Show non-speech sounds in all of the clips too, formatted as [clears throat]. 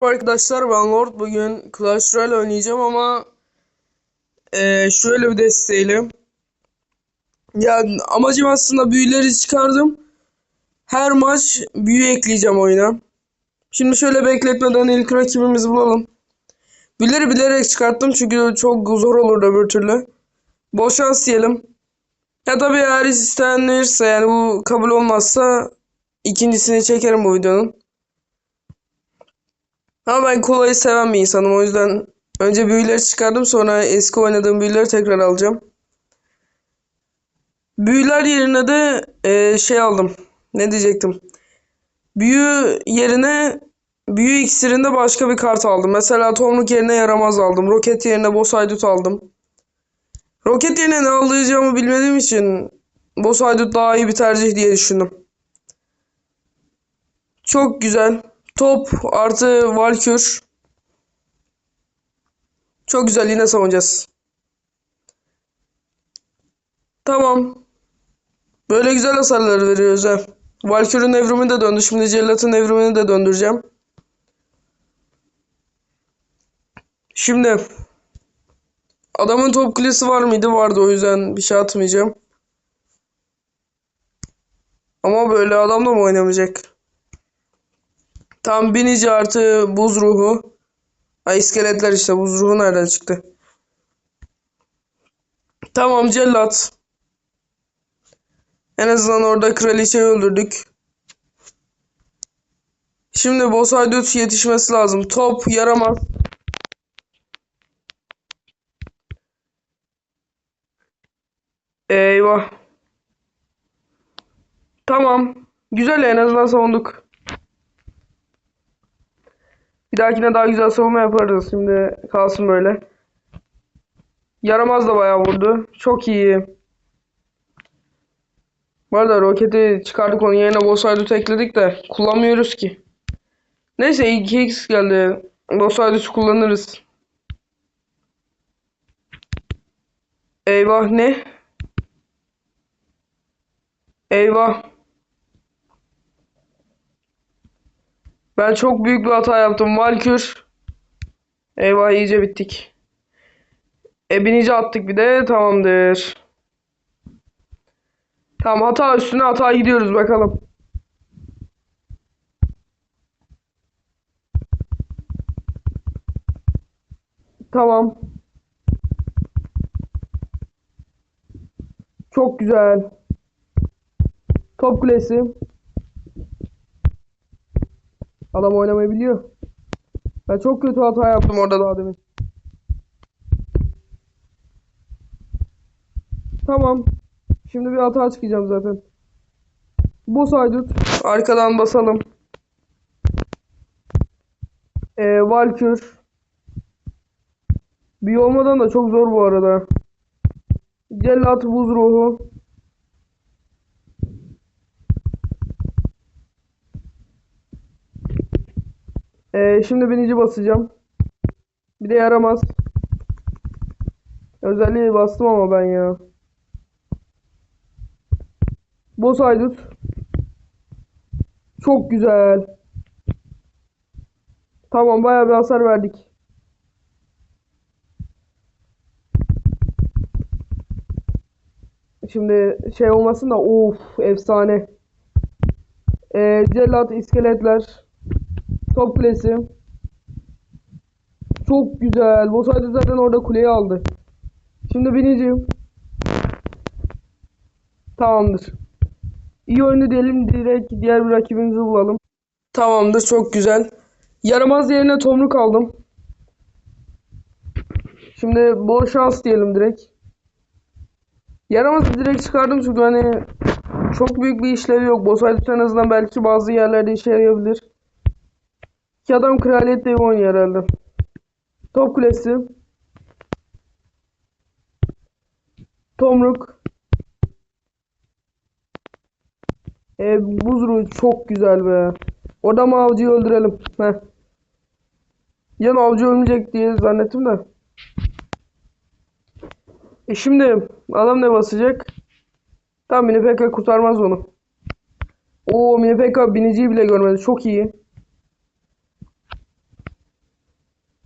Arkadaşlar ben Lord. Bugün Clash Royale oynayacağım ama eee, şöyle bir desteğiyle. Yani amacım aslında büyüleri çıkardım. Her maç büyü ekleyeceğim oyuna. Şimdi şöyle bekletmeden ilk rakibimizi bulalım. Büyüleri bilerek çıkarttım çünkü çok zor olur öbür türlü. Bol şans diyelim. Ya tabii eğer istenirse yani bu kabul olmazsa ikincisini çekerim bu videonun Ama ben kolayı seven bir insanım. O yüzden önce büyüleri çıkardım sonra eski oynadığım büyüleri tekrar alacağım. Büyüler yerine de eee, şey aldım. Ne diyecektim? Büyü yerine büyü iksirinde başka bir kart aldım. Mesela tomruk yerine yaramaz aldım. Roket yerine boss haydut aldım. Roket yerine ne alacağımı bilmediğim için boss haydut daha iyi bir tercih diye düşündüm. Çok güzel. Top artı Valkür. Çok güzel yine savunacağız. Tamam. Böyle güzel hasarlar veriyoruz ha. Valkyrie'nin evrimi de döndü. Şimdi Cellat'ın evrimini de döndüreceğim. Şimdi adamın top kulesi var mıydı? Vardı o yüzden bir şey atmayacağım. Ama böyle adamla mı oynamayacak? Tam binici artı buz ruhu. Ay iskeletler işte buz ruhu nereden çıktı? Tamam cellat. En azından orada kraliçeyi öldürdük. Şimdi boss haydut yetişmesi lazım. Top yaramaz. Eyvah. Tamam. Güzel en azından savunduk. Bir dahakine daha güzel savunma yaparız. Şimdi kalsın böyle. Yaramaz da bayağı vurdu. Çok iyi. Bu arada roketi çıkardık onun yerine boss haydut ekledik de kullanmıyoruz ki. Neyse 2x geldi. Boss haydut kullanırız. Eyvah ne? Eyvah. Ben çok büyük bir hata yaptım. Valkür. Eyvah iyice bittik. E binici attık bir de tamamdır. Tamam hata üstüne hata gidiyoruz bakalım. Tamam. Çok güzel. Top kulesi. Adam oynamayı biliyor. Ben çok kötü hata yaptım orada daha demin. Tamam. Şimdi bir hata çıkacağım zaten. Boss haydut. Arkadan basalım. Ee, Valkür. Bir olmadan da çok zor bu arada. Cellat buz ruhu. Ee, şimdi binici basacağım. Bir de yaramaz. Özelliği bastım ama ben ya. Boss haydut. Çok güzel. Tamam bayağı bir hasar verdik. Şimdi şey olmasın da of efsane. Ee, cellat iskeletler. Top kulesi. Çok güzel. Boss haydut zaten orada kuleyi aldı. Şimdi bineceğim. Tamamdır. İyi oyunu diyelim direkt diğer bir rakibimizi bulalım. Tamamdır çok güzel. Yaramaz yerine tomruk aldım. Şimdi bol şans diyelim direkt. Yaramazı direkt çıkardım çünkü hani çok büyük bir işlevi yok. Boss Haydut en azından belki bazı yerlerde işe yarayabilir. Ki adam kraliyet devi oynuyor herhalde. Top kulesi. Tomruk. E, buzru çok güzel be. Orada mı avcıyı öldürelim? Heh. Yan avcı ölmeyecek diye zannettim de. E şimdi adam ne basacak? Tam mini PK kurtarmaz onu. Oo mini PK biniciyi bile görmedi. Çok iyi.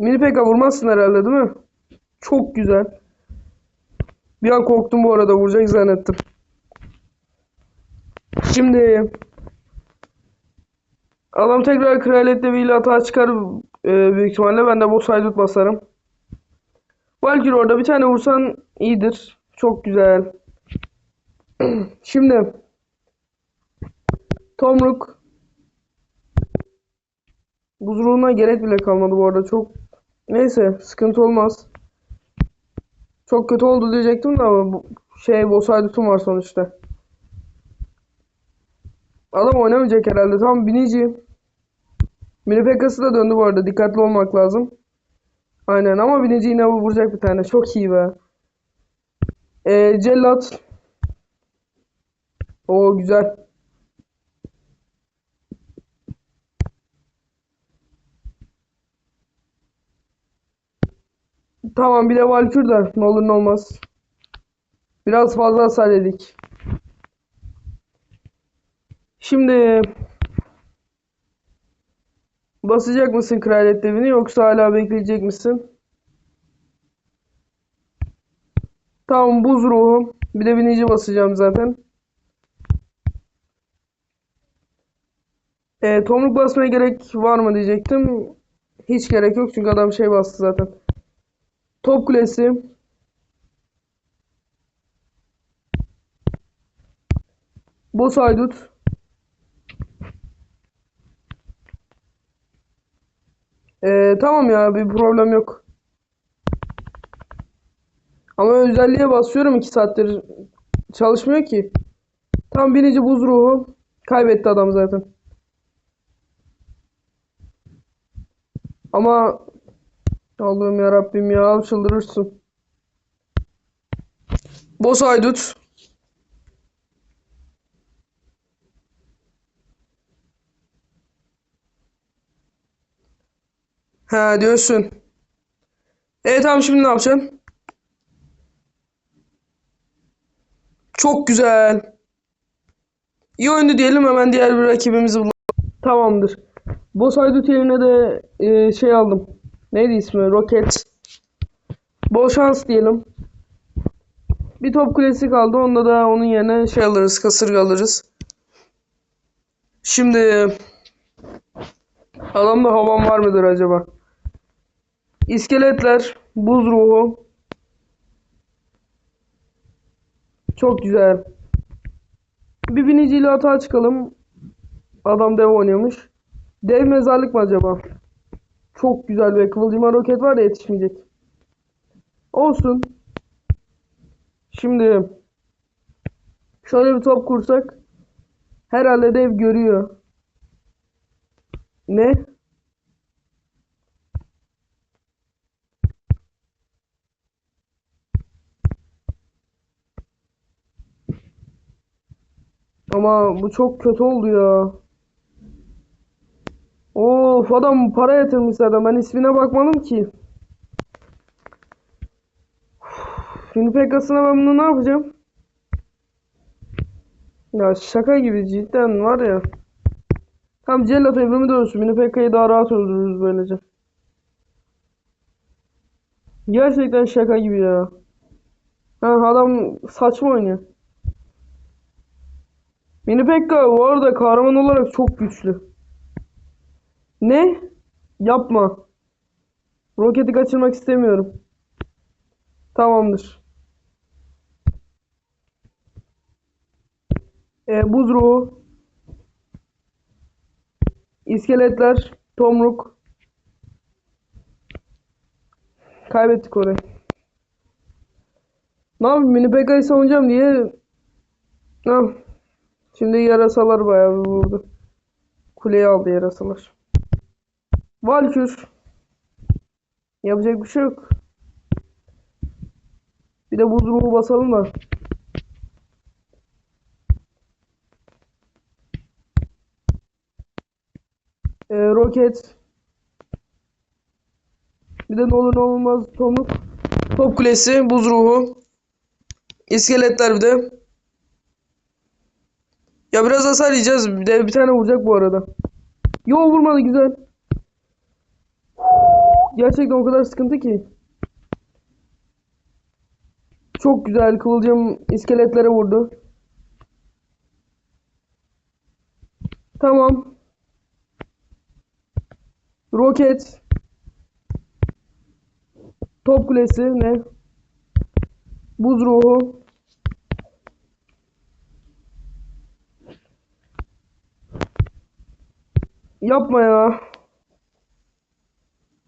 Mini Pekka vurmazsın herhalde değil mi? Çok güzel. Bir an korktum bu arada vuracak zannettim. Şimdi adam tekrar kraliyet deviyle atağa çıkar e, büyük ihtimalle. Ben de boss haydut basarım. Valkyrie orada bir tane vursan iyidir. Çok güzel. [clears throat] Şimdi Tomruk Buzruğuna gerek bile kalmadı bu arada. Çok neyse sıkıntı olmaz. Çok kötü oldu diyecektim de ama bu şey boss haydut'um var sonuçta. Adam oynamayacak herhalde. Tamam binici. Mini Pekka'sı da döndü bu arada. Dikkatli olmak lazım. Aynen ama binici yine vuracak bir tane. Çok iyi be. Ee, Cellat. O güzel. Tamam bir de Valkür de ne olur ne olmaz. Biraz fazla hasar yedik. Şimdi basacak mısın kraliyet devini yoksa hala bekleyecek misin? Tamam buz ruhu. Bir de binici basacağım zaten. E, tomruk basmaya gerek var mı diyecektim. Hiç gerek yok çünkü adam şey bastı zaten. Top kulesi. Boss haydut. Ee, tamam ya bir problem yok. Ama özelliğe basıyorum 2 saattir çalışmıyor ki. Tam birinci buz ruhu. Kaybetti adam zaten. Ama Allah'ım ya Rabbim ya çıldırırsın. Boss haydut. Ha diyorsun. Evet tamam şimdi ne yapacaksın? Çok güzel. İyi oyundu diyelim hemen diğer bir rakibimizi bulalım. Tamamdır. Boss haydut yerine de e, şey aldım. Neydi ismi? Roket. Bol şans diyelim. Bir top kulesi kaldı. Onda da onun yerine şey alırız. Kasırga alırız. Şimdi adamda havan var mıdır acaba? İskeletler. Buz ruhu. Çok güzel. Bir biniciyle hata çıkalım. Adam dev oynuyormuş. Dev mezarlık mı acaba? Çok güzel ve kıvılcıma roket var ya yetişmeyecek. Olsun. Şimdi şöyle bir top kursak herhalde dev görüyor. Ne? Ama bu çok kötü oldu ya. Of adam para yatırmış zaten. Ben ismine bakmadım ki. Şimdi Pekka'sına ben bunu ne yapacağım? Ya şaka gibi cidden var ya. Tam Cellat evrimi dönsün. Mini Pekka'yı daha rahat öldürürüz böylece. Gerçekten şaka gibi ya. Ha adam saçma oynuyor. Mini Pekka bu arada kahraman olarak çok güçlü. Ne? Yapma. Roketi kaçırmak istemiyorum. Tamamdır. Ee, buz ruhu. İskeletler. Tomruk. Kaybettik orayı. Ne yapayım? Mini Pekka'yı savunacağım diye. Ha. Şimdi yarasalar bayağı vurdu. Kuleyi aldı yarasalar. Valkür. Yapacak bir şey yok. Bir de buz ruhu basalım da. Ee, roket. Bir de ne olur ne olmaz tomruk. Top kulesi, buz ruhu. İskeletler bir de. Ya biraz hasar yiyeceğiz. Bir de bir tane vuracak bu arada. Yo vurmadı güzel. Gerçekten o kadar sıkıntı ki. Çok güzel kıvılcım iskeletlere vurdu. Tamam. Roket. Top kulesi ne? Buz ruhu. Yapma ya.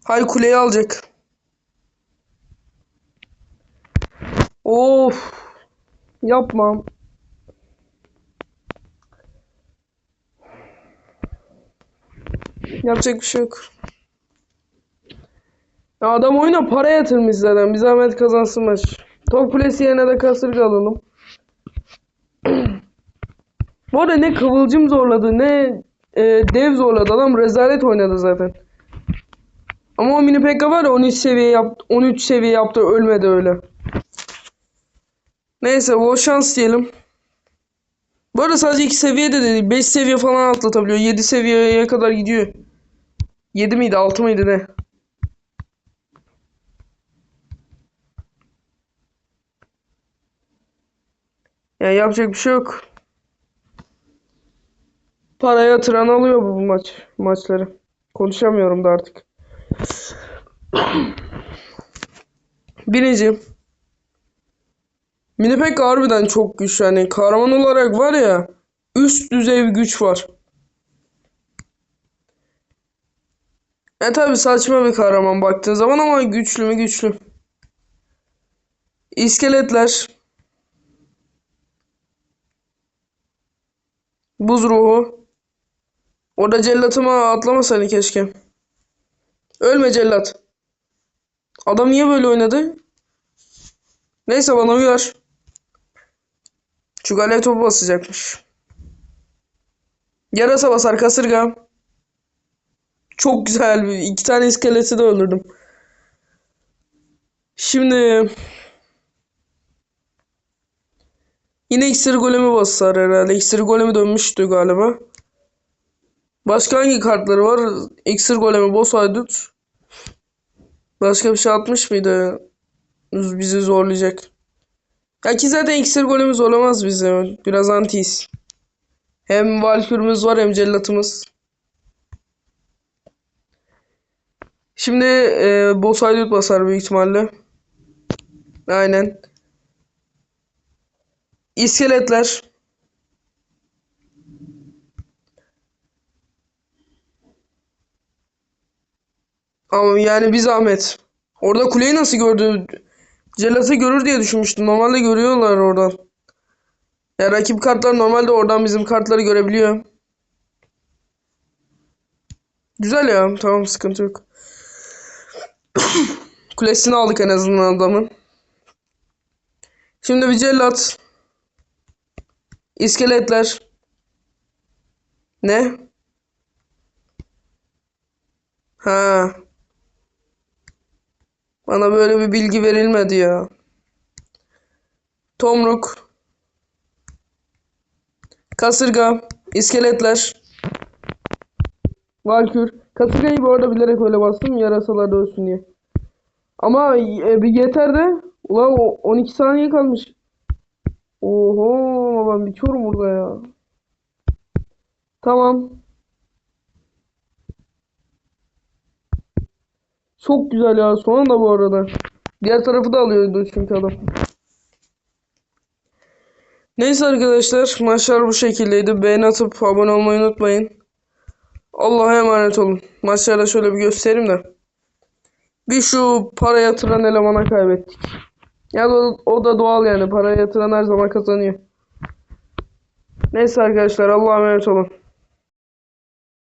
Hayır kuleyi alacak. Of. Yapmam. Yapacak bir şey yok. Ya adam oyuna para yatırmış zaten. Bir zahmet kazansın maç. Top kulesi yerine de kasırga alalım. Bu arada ne kıvılcım zorladı ne e, dev zorladı. Adam rezalet oynadı zaten. Ama o mini pekka var ya 13 seviye yaptı. 13 seviye yaptı ölmedi öyle. Neyse bol şans diyelim. Bu arada sadece 2 seviyede de değil. 5 seviye falan atlatabiliyor. 7 seviyeye kadar gidiyor. 7 miydi 6 mıydı ne? Yani yapacak bir şey yok. Para yatıran alıyor bu maç maçları. Konuşamıyorum da artık. Birinci. Minipek harbiden çok güçlü. Yani kahraman olarak var ya üst düzey bir güç var. E tabi saçma bir kahraman baktığın zaman ama güçlü mü güçlü. İskeletler. Buz ruhu. Orada cellatıma atlamasaydın keşke. Ölme cellat. Adam niye böyle oynadı? Neyse bana uyar. Çünkü alev topu basacakmış. Yarasa basar kasırga. Çok güzel bir iki tane iskeleti de öldürdüm. Şimdi yine iksir golemi basar herhalde. İksir golemi dönmüştü galiba. Başka hangi kartları var? İksir golemi, boss haydut. Başka bir şey atmış mıydı? Bizi zorlayacak. Ya ki zaten iksir golemi zorlamaz bizi. Biraz antiyiz. Hem valkürümüz var hem cellatımız. Şimdi e, boss haydut basar büyük ihtimalle. Aynen. İskeletler. Ama yani bir zahmet. Orada kuleyi nasıl gördü? Celat'ı görür diye düşünmüştüm. Normalde görüyorlar oradan. Ya rakip kartlar normalde oradan bizim kartları görebiliyor. Güzel ya. Tamam sıkıntı yok. [coughs] Kulesini aldık en azından adamın. Şimdi bir cellat. İskeletler. Ne? Ha. Bana böyle bir bilgi verilmedi ya. Tomruk. Kasırga. iskeletler. Valkür. Kasırgayı bu arada bilerek öyle bastım yarasalar da ölsün diye. Ama e, bir yeter de. Ulan o 12 saniye kalmış. Oho ben bitiyorum burada ya. Tamam. Çok güzel ya. Sonunda bu arada. Diğer tarafı da alıyordu çünkü adam. Neyse arkadaşlar. Maçlar bu şekildeydi. Beğeni atıp abone olmayı unutmayın. Allah'a emanet olun. Maçlarda şöyle bir göstereyim de. Bir şu para yatıran elemana kaybettik. Ya da o da doğal yani. Para yatıran her zaman kazanıyor. Neyse arkadaşlar Allah'a emanet olun.